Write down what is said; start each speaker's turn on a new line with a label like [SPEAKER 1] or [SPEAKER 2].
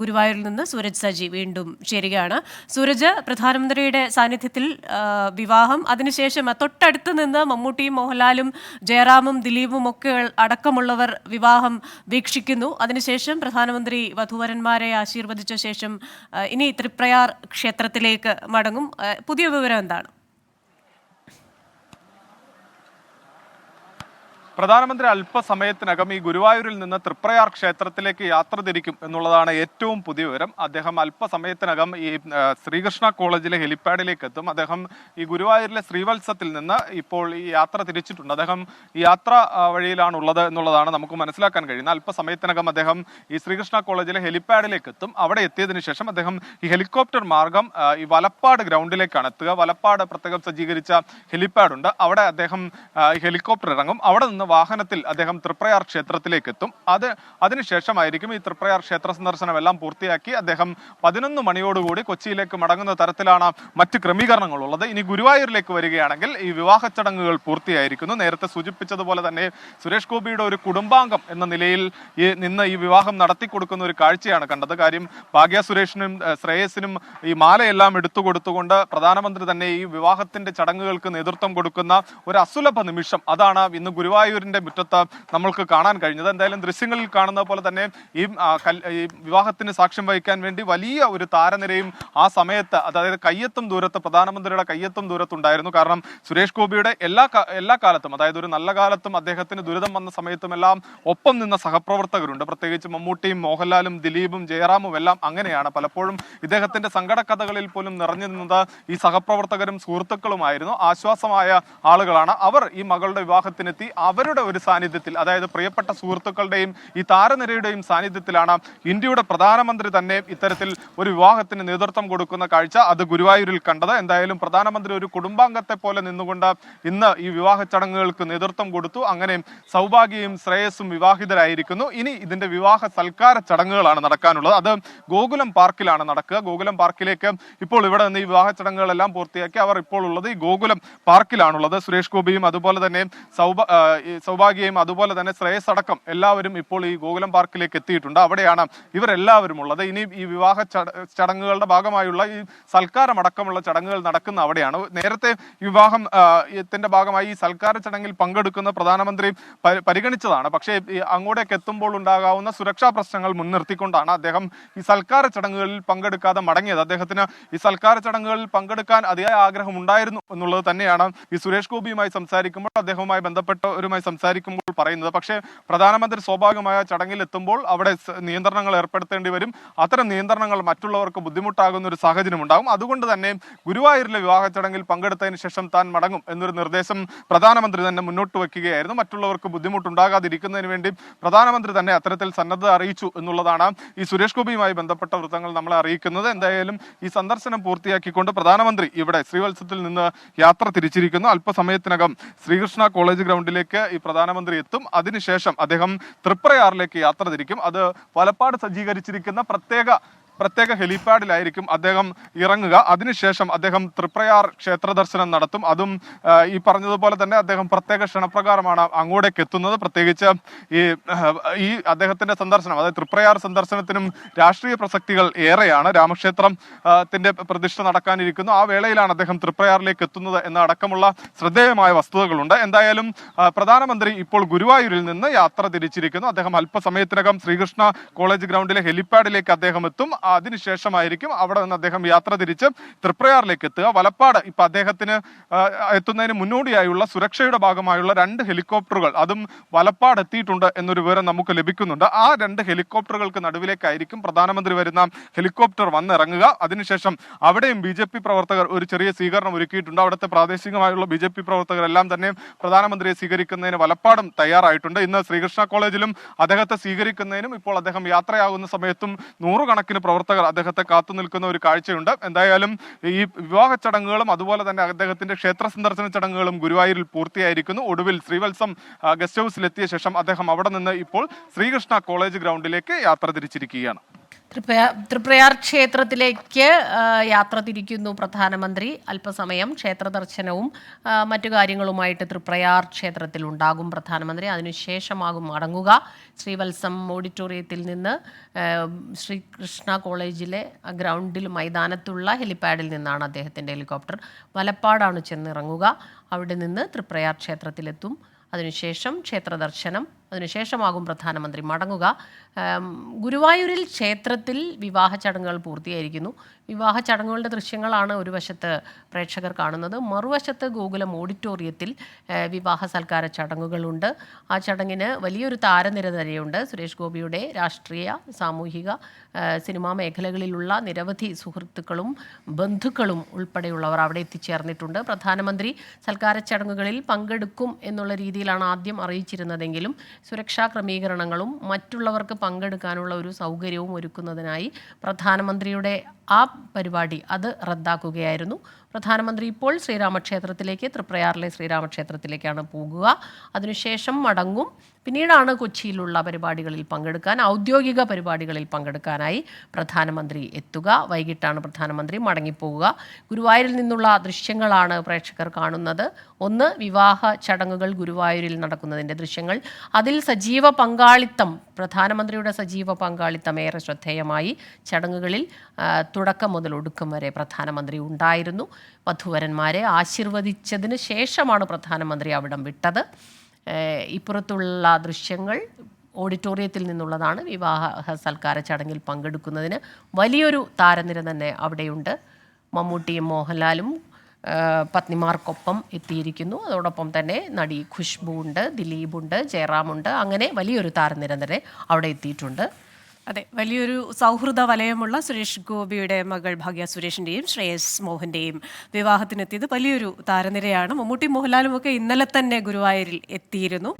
[SPEAKER 1] ഗുരുവായൂരിൽ നിന്ന് സൂരജ് സജി വീണ്ടും ചേരുകയാണ്. സൂരജ് പ്രധാനമന്ത്രിയുടെ സാന്നിധ്യത്തിൽ വിവാഹം. അതിനുശേഷം തൊട്ടടുത്ത് നിന്ന് മമ്മൂട്ടിയും മോഹൻലാലും ജയറാമും ദിലീപും ഒക്കെ അടക്കമുള്ളവർ വിവാഹം വീക്ഷിക്കുന്നു. അതിനുശേഷം പ്രധാനമന്ത്രി വധുവരന്മാരെ ആശീർവദിച്ച ശേഷം ഇനി തൃപ്രയാർ ക്ഷേത്രത്തിലേക്ക് മടങ്ങും. പുതിയ വിവരം എന്താണ്?
[SPEAKER 2] പ്രധാനമന്ത്രി അല്പസമയത്തിനകം ഈ ഗുരുവായൂരിൽ നിന്ന് തൃപ്രയാർ ക്ഷേത്രത്തിലേക്ക് യാത്ര തിരിക്കും എന്നുള്ളതാണ് ഏറ്റവും പുതിയ വിവരം. അദ്ദേഹം അല്പസമയത്തിനകം ഈ ശ്രീകൃഷ്ണ കോളേജിലെ ഹെലിപ്പാഡിലേക്ക് എത്തും അദ്ദേഹം ഈ ഗുരുവായൂരിലെ ശ്രീവത്സത്തിൽ നിന്ന് ഇപ്പോൾ ഈ യാത്ര തിരിച്ചിട്ടുണ്ട്. അദ്ദേഹം ഈ യാത്ര വഴിയിലാണുള്ളത് എന്നുള്ളതാണ് നമുക്ക് മനസ്സിലാക്കാൻ കഴിയുന്നത്. അല്പസമയത്തിനകം അദ്ദേഹം ഈ ശ്രീകൃഷ്ണ കോളേജിലെ ഹെലിപ്പാഡിലേക്ക് എത്തും അവിടെ എത്തിയതിനു ശേഷം അദ്ദേഹം ഈ ഹെലികോപ്റ്റർ മാർഗം ഈ വലപ്പാട് ഗ്രൗണ്ടിലേക്കാണ് എത്തുക. വലപ്പാട് പ്രത്യേകം സജ്ജീകരിച്ച ഹെലിപ്പാഡ് ഉണ്ട് അവിടെ അദ്ദേഹം ഹെലികോപ്റ്റർ ഇറങ്ങും. അവിടെ നിന്ന് വാഹനത്തിൽ അദ്ദേഹം തൃപ്രയാർ ക്ഷേത്രത്തിലേക്ക് എത്തും അത് അതിനുശേഷമായിരിക്കും ഈ തൃപ്രയാർ ക്ഷേത്ര സന്ദർശനം എല്ലാം പൂർത്തിയാക്കി അദ്ദേഹം പതിനൊന്ന് മണിയോടുകൂടി കൊച്ചിയിലേക്ക് മടങ്ങുന്ന തരത്തിലാണ് മറ്റ് ക്രമീകരണങ്ങളുള്ളത്. ഇനി ഗുരുവായൂരിലേക്ക് വരികയാണെങ്കിൽ ഈ വിവാഹ ചടങ്ങുകൾ പൂർത്തിയായിരിക്കുന്നു. നേരത്തെ സൂചിപ്പിച്ചതുപോലെ തന്നെ സുരേഷ് ഗോപിയുടെ ഒരു കുടുംബാംഗം എന്ന നിലയിൽ ഈ നിന്ന് ഈ വിവാഹം നടത്തി കൊടുക്കുന്ന ഒരു കാഴ്ചയാണ് കണ്ടത്. കാര്യം ഭാഗ്യ സുരേഷിനും ശ്രേയസിനും ഈ മാലയെല്ലാം എടുത്തു കൊടുത്തുകൊണ്ട് പ്രധാനമന്ത്രി തന്നെ ഈ വിവാഹത്തിന്റെ ചടങ്ങുകൾക്ക് നേതൃത്വം കൊടുക്കുന്ന ഒരു അസുലഭ നിമിഷം അതാണ് ഇന്ന് ഗുരുവായൂരിന്റെ മുറ്റത്ത് നമ്മൾക്ക് കാണാൻ കഴിഞ്ഞത്. എന്തായാലും ദൃശ്യങ്ങളിൽ കാണുന്ന പോലെ തന്നെ ഈ വിവാഹത്തിന് സാക്ഷ്യം വഹിക്കാൻ വേണ്ടി വലിയ ഒരു താരനിരയും ആ സമയത്ത് അതായത് കയ്യെത്തും ദൂരത്ത് പ്രധാനമന്ത്രിയുടെ കയ്യെത്തും ദൂരത്തുണ്ടായിരുന്നു. കാരണം സുരേഷ് ഗോപിയുടെ എല്ലാ എല്ലാ കാലത്തും അതായത് ഒരു നല്ല കാലത്തും അദ്ദേഹത്തിന് ദുരിതം വന്ന സമയത്തും എല്ലാം ഒപ്പം നിന്ന സഹപ്രവർത്തകരുണ്ട്. പ്രത്യേകിച്ച് മമ്മൂട്ടിയും മോഹൻലാലും ദിലീപും ജയറാമും എല്ലാം അങ്ങനെയാണ്. പലപ്പോഴും ഇദ്ദേഹത്തിന്റെ സങ്കട കഥകളിൽ പോലും നിറഞ്ഞു നിന്നത് ഈ സഹപ്രവർത്തകരും സുഹൃത്തുക്കളുമായിരുന്നു. ആശ്വാസമായ ആളുകളാണ്. അവർ ഈ മകളുടെ വിവാഹത്തിനെത്തി അവരുടെ ഒരു സാന്നിധ്യത്തിൽ അതായത് പ്രിയപ്പെട്ട സുഹൃത്തുക്കളുടെയും ഈ താരനിരയുടെയും സാന്നിധ്യത്തിലാണ് ഇന്ത്യയുടെ പ്രധാനമന്ത്രി തന്നെ ഇത്തരത്തിൽ ഒരു വിവാഹത്തിന് നേതൃത്വം കൊടുക്കുന്ന കാഴ്ച അത് ഗുരുവായൂരിൽ കണ്ടത്. എന്തായാലും പ്രധാനമന്ത്രി ഒരു കുടുംബാംഗത്തെ പോലെ നിന്നുകൊണ്ട് ഇന്ന് ഈ വിവാഹ ചടങ്ങുകൾക്ക് നേതൃത്വം കൊടുത്തു. അങ്ങനെ സൗഭാഗ്യയും ശ്രേയസും വിവാഹിതരായിരിക്കുന്നു. ഇനി ഇതിന്റെ വിവാഹ സൽക്കാര ചടങ്ങുകളാണ് നടക്കാനുള്ളത്. അത് ഗോകുലം പാർക്കിലാണ് നടക്കുക. ഗോകുലം പാർക്കിലേക്ക് ഇപ്പോൾ ഇവിടെ നിന്ന് ഈ വിവാഹ ചടങ്ങുകളെല്ലാം പൂർത്തിയാക്കി അവർ ഇപ്പോൾ ഉള്ളത് ഈ ഗോകുലം പാർക്കിലാണുള്ളത്. സുരേഷ് ഗോപിയും അതുപോലെ തന്നെ സൗഭ സൗഭാഗ്യയും അതുപോലെ തന്നെ ശ്രേയസ് അടക്കം എല്ലാവരും ഇപ്പോൾ ഈ ഗോകുലം പാർക്കിലേക്ക് എത്തിയിട്ടുണ്ട്. അവിടെയാണ് ഇവരെല്ലാവരും ഉള്ളത് ഇനി ഈ വിവാഹ ചടങ്ങുകളുടെ ഭാഗമായുള്ള ഈ സൽക്കാരം അടക്കമുള്ള ചടങ്ങുകൾ നടക്കുന്ന അവിടെയാണ്. നേരത്തെ വിവാഹം ത്തിന്റെ ഭാഗമായി ഈ സൽക്കാര ചടങ്ങിൽ പങ്കെടുക്കുന്ന പ്രധാനമന്ത്രി പരിഗണിച്ചതാണ്. പക്ഷേ അങ്ങോട്ടേക്ക് എത്തുമ്പോൾ ഉണ്ടാകാവുന്ന സുരക്ഷാ പ്രശ്നങ്ങൾ മുൻനിർത്തിക്കൊണ്ടാണ് അദ്ദേഹം ഈ സൽക്കാര ചടങ്ങുകളിൽ പങ്കെടുക്കാതെ മടങ്ങിയത്. അദ്ദേഹത്തിന് ഈ സൽക്കാര ചടങ്ങുകളിൽ പങ്കെടുക്കാൻ അതിയായ ആഗ്രഹം ഉണ്ടായിരുന്നു എന്നുള്ളത് തന്നെയാണ് ഈ സുരേഷ് ഗോപിയുമായി സംസാരിക്കുമ്പോൾ അദ്ദേഹവുമായി ബന്ധപ്പെട്ടവരുമായി സംസാരിക്കുമ്പോൾ പറയുന്നത്. പക്ഷേ പ്രധാനമന്ത്രി സ്വാഭാവികമായ ചടങ്ങിൽ എത്തുമ്പോൾ അവിടെ നിയന്ത്രണങ്ങൾ ഏർപ്പെടുത്തേണ്ടി വരും. അത്തരം നിയന്ത്രണങ്ങൾ മറ്റുള്ളവർക്ക് ബുദ്ധിമുട്ടാകുന്ന ഒരു സാഹചര്യം ഉണ്ടാകും. അതുകൊണ്ട് തന്നെ ഗുരുവായൂരിലെ വിവാഹ ചടങ്ങിൽ പങ്കെടുത്തതിന് ശേഷം താൻ മടങ്ങും എന്നൊരു നിർദ്ദേശം പ്രധാനമന്ത്രി തന്നെ മുന്നോട്ട് വയ്ക്കുകയായിരുന്നു. മറ്റുള്ളവർക്ക് ബുദ്ധിമുട്ടുണ്ടാകാതിരിക്കുന്നതിന് വേണ്ടി പ്രധാനമന്ത്രി തന്നെ അത്തരത്തിൽ സന്നദ്ധത അറിയിച്ചു എന്നുള്ളതാണ് ഈ സുരേഷ് ഗോപിയുമായി ബന്ധപ്പെട്ട വൃത്തങ്ങൾ നമ്മളെ അറിയിക്കുന്നത്. എന്തായാലും ഈ സന്ദർശനം പൂർത്തിയാക്കിക്കൊണ്ട് പ്രധാനമന്ത്രി ഇവിടെ ശ്രീവത്സത്തിൽ നിന്ന് യാത്ര തിരിച്ചിരിക്കുന്നു. അല്പസമയത്തിനകം ശ്രീകൃഷ്ണ കോളേജ് ഗ്രൗണ്ടിലേക്ക് ഈ പ്രധാനമന്ത്രി എത്തും. അതിനുശേഷം അദ്ദേഹം തൃപ്രയാറിലേക്ക് യാത്ര തിരിക്കും. അത് പാലപ്പാട് സജ്ജീകരിച്ചിരിക്കുന്ന പ്രത്യേക പ്രത്യേക ഹെലിപാഡിലായിരിക്കും അദ്ദേഹം ഇറങ്ങുക. അതിനുശേഷം അദ്ദേഹം തൃപ്രയാർ ക്ഷേത്ര ദർശനം നടത്തും. അതും ഈ പറഞ്ഞതുപോലെ തന്നെ അദ്ദേഹം പ്രത്യേക ക്ഷണപ്രകാരമാണ് അങ്ങോട്ടേക്ക് എത്തുന്നത്. പ്രത്യേകിച്ച് ഈ ഈ അദ്ദേഹത്തിന്റെ സന്ദർശനം അതായത് തൃപ്രയാർ സന്ദർശനത്തിനും രാഷ്ട്രീയ പ്രസക്തികൾ ഏറെയാണ്. രാമക്ഷേത്രം ത്തിന്റെ പ്രതിഷ്ഠ നടക്കാനിരിക്കുന്നു. ആ വേളയിലാണ് അദ്ദേഹം തൃപ്രയാറിലേക്ക് എത്തുന്നത് എന്ന അടക്കമുള്ള ശ്രദ്ധേയമായ വസ്തുതകളുണ്ട്. എന്തായാലും പ്രധാനമന്ത്രി ഇപ്പോൾ ഗുരുവായൂരിൽ നിന്ന് യാത്ര തിരിച്ചിരിക്കുന്നു. അദ്ദേഹം അല്പസമയത്തിനകം ശ്രീകൃഷ്ണ കോളേജ് ഗ്രൗണ്ടിലെ ഹെലിപ്പാഡിലേക്ക് അദ്ദേഹം എത്തും. അതിനുശേഷമായിരിക്കും അവിടെ നിന്ന് അദ്ദേഹം യാത്ര തിരിച്ച് തൃപ്രയാറിലേക്ക് എത്തുക. വലപ്പാട് ഇപ്പൊ അദ്ദേഹത്തിന് എത്തുന്നതിന് മുന്നോടിയായുള്ള സുരക്ഷയുടെ ഭാഗമായുള്ള രണ്ട് ഹെലികോപ്റ്ററുകൾ അതും വലപ്പാട് എത്തിയിട്ടുണ്ട് എന്നൊരു വിവരം നമുക്ക് ലഭിക്കുന്നുണ്ട്. ആ രണ്ട് ഹെലികോപ്റ്ററുകൾക്ക് നടുവിലേക്കായിരിക്കും പ്രധാനമന്ത്രി വരുന്ന ഹെലികോപ്റ്റർ വന്നിറങ്ങുക. അതിനുശേഷം അവിടെയും ബി പ്രവർത്തകർ ഒരു ചെറിയ സ്വീകരണം ഒരുക്കിയിട്ടുണ്ട്. അവിടുത്തെ പ്രാദേശികമായുള്ള ബി ജെ പി പ്രവർത്തകരെല്ലാം തന്നെ പ്രധാനമന്ത്രിയെ സ്വീകരിക്കുന്നതിന് വലപ്പാടും തയ്യാറായിട്ടുണ്ട്. ഇന്ന് ശ്രീകൃഷ്ണ കോളേജിലും അദ്ദേഹത്തെ സ്വീകരിക്കുന്നതിനും ഇപ്പോൾ അദ്ദേഹം യാത്രയാകുന്ന സമയത്തും നൂറുകണക്കിന് പ്രവർത്തകർ അദ്ദേഹത്തെ കാത്തു നിൽക്കുന്ന ഒരു കാഴ്ചയുണ്ട്. എന്തായാലും ഈ വിവാഹ ചടങ്ങുകളും അതുപോലെ തന്നെ അദ്ദേഹത്തിന്റെ ക്ഷേത്ര സന്ദർശന ചടങ്ങുകളും ഗുരുവായൂരിൽ പൂർത്തിയായിരിക്കുന്നു. ഒടുവിൽ ശ്രീവത്സം ഗസ്റ്റ് ഹൗസിലെത്തിയ ശേഷം അദ്ദേഹം അവിടെ നിന്ന് ഇപ്പോൾ ശ്രീകൃഷ്ണ കോളേജ് ഗ്രൗണ്ടിലേക്ക് യാത്ര തിരിച്ചിരിക്കുകയാണ്.
[SPEAKER 3] തൃപ്രയാർ ക്ഷേത്രത്തിലേക്ക് യാത്ര തിരിക്കുന്നു പ്രധാനമന്ത്രി. അല്പസമയം ക്ഷേത്ര ദർശനവും മറ്റു കാര്യങ്ങളുമായിട്ട് തൃപ്രയാർ ക്ഷേത്രത്തിൽ ഉണ്ടാകും പ്രധാനമന്ത്രി. അതിനുശേഷമാകും മടങ്ങുക. ശ്രീവത്സം ഓഡിറ്റോറിയത്തിൽ നിന്ന് ശ്രീകൃഷ്ണ കോളേജിലെ ഗ്രൗണ്ടിൽ മൈതാനത്തുള്ള ഹെലിപ്പാഡിൽ നിന്നാണ് അദ്ദേഹത്തിന്റെ ഹെലികോപ്റ്റർ. വലപ്പാടാണ് ചെന്നിറങ്ങുക. അവിടെ നിന്ന് തൃപ്രയാർ ക്ഷേത്രത്തിലെത്തും. അതിനുശേഷം ക്ഷേത്ര ദർശനം അതിനുശേഷമാകും പ്രധാനമന്ത്രി. മടങ്ങുക. ഗുരുവായൂരിൽ ക്ഷേത്രത്തിൽ വിവാഹ ചടങ്ങുകൾ പൂർത്തിയായിരിക്കുന്നു. വിവാഹ ചടങ്ങുകളുടെ ദൃശ്യങ്ങളാണ് ഒരു വശത്ത് പ്രേക്ഷകർ കാണുന്നത്. മറുവശത്ത് ഗോകുലം ഓഡിറ്റോറിയത്തിൽ വിവാഹ സൽക്കാര ചടങ്ങുകളുണ്ട്. ആ ചടങ്ങിന് വലിയൊരു താരനിര തരെയുണ്ട് സുരേഷ് ഗോപിയുടെ രാഷ്ട്രീയ സാമൂഹിക സിനിമാ മേഖലകളിലുള്ള നിരവധി സുഹൃത്തുക്കളും ബന്ധുക്കളും ഉൾപ്പെടെയുള്ളവർ അവിടെ എത്തിച്ചേർന്നിട്ടുണ്ട്. പ്രധാനമന്ത്രി സൽക്കാര ചടങ്ങുകളിൽ പങ്കെടുക്കും എന്നുള്ള രീതിയിലാണ് ആദ്യം അറിയിച്ചിരുന്നതെങ്കിലും സുരക്ഷാ ക്രമീകരണങ്ങളും മറ്റുള്ളവർക്ക് പങ്കെടുക്കാനുള്ള ഒരു സൗകര്യവും ഒരുക്കുന്നതിനായി പ്രധാനമന്ത്രിയുടെ ആ പരിപാടി അത് റദ്ദാക്കുകയായിരുന്നു. പ്രധാനമന്ത്രി ഇപ്പോൾ ശ്രീരാമക്ഷേത്രത്തിലേക്ക് തൃപ്രയാറിലെ ശ്രീരാമക്ഷേത്രത്തിലേക്കാണ് പോകുക. അതിനുശേഷം മടങ്ങും. പിന്നീടാണ് കൊച്ചിയിലുള്ള പരിപാടികളിൽ പങ്കെടുക്കാൻ ഔദ്യോഗിക പരിപാടികളിൽ പങ്കെടുക്കാനായി പ്രധാനമന്ത്രി എത്തുക. വൈകിട്ടാണ് പ്രധാനമന്ത്രി മടങ്ങിപ്പോവുക. ഗുരുവായൂരിൽ നിന്നുള്ള ദൃശ്യങ്ങളാണ് പ്രേക്ഷകർ കാണുന്നത്. ഒന്ന് വിവാഹ ചടങ്ങുകൾ ഗുരുവായൂരിൽ നടക്കുന്നതിന്റെ ദൃശ്യങ്ങൾ. അതിൽ സജീവ പങ്കാളിത്തം പ്രധാനമന്ത്രിയുടെ സജീവ പങ്കാളിത്തം ഏറെ ശ്രദ്ധേയമായി ചടങ്ങുകളിൽ തുടക്കം മുതൽ ഒടുക്കം വരെ പ്രധാനമന്ത്രി ഉണ്ടായിരുന്നു. വധുവരന്മാരെ ആശീർവദിച്ചതിന് ശേഷമാണ് പ്രധാനമന്ത്രി അവിടം വിട്ടത്. ഇപ്പുറത്തുള്ള ദൃശ്യങ്ങൾ ഓഡിറ്റോറിയത്തിൽ നിന്നുള്ളതാണ്. വിവാഹ സൽക്കാര ചടങ്ങിൽ പങ്കെടുക്കുന്നതിന് വലിയൊരു താരനിര തന്നെ അവിടെയുണ്ട്. മമ്മൂട്ടിയും മോഹൻലാലും പത്നിമാർക്കൊപ്പം എത്തിയിരിക്കുന്നു. അതോടൊപ്പം തന്നെ നടി ഖുഷ്ബു ഉണ്ട് ദിലീപുണ്ട് ജയറാമുണ്ട്. അങ്ങനെ വലിയൊരു താരനിര തന്നെ അവിടെ എത്തിയിട്ടുണ്ട്.
[SPEAKER 1] അതെ വലിയൊരു സൗഹൃദ വലയമുള്ള സുരേഷ് ഗോപിയുടെ മകൾ ഭാഗ്യ സുരേഷിന്റെയും ശ്രേയസ് മോഹന്റെയും വിവാഹത്തിനെത്തിയത് വലിയൊരു താരനിരയാണ്. മമ്മൂട്ടി മോഹൻലാലും ഒക്കെ ഇന്നലെ തന്നെ ഗുരുവായൂരിൽ എത്തിയിരുന്നു.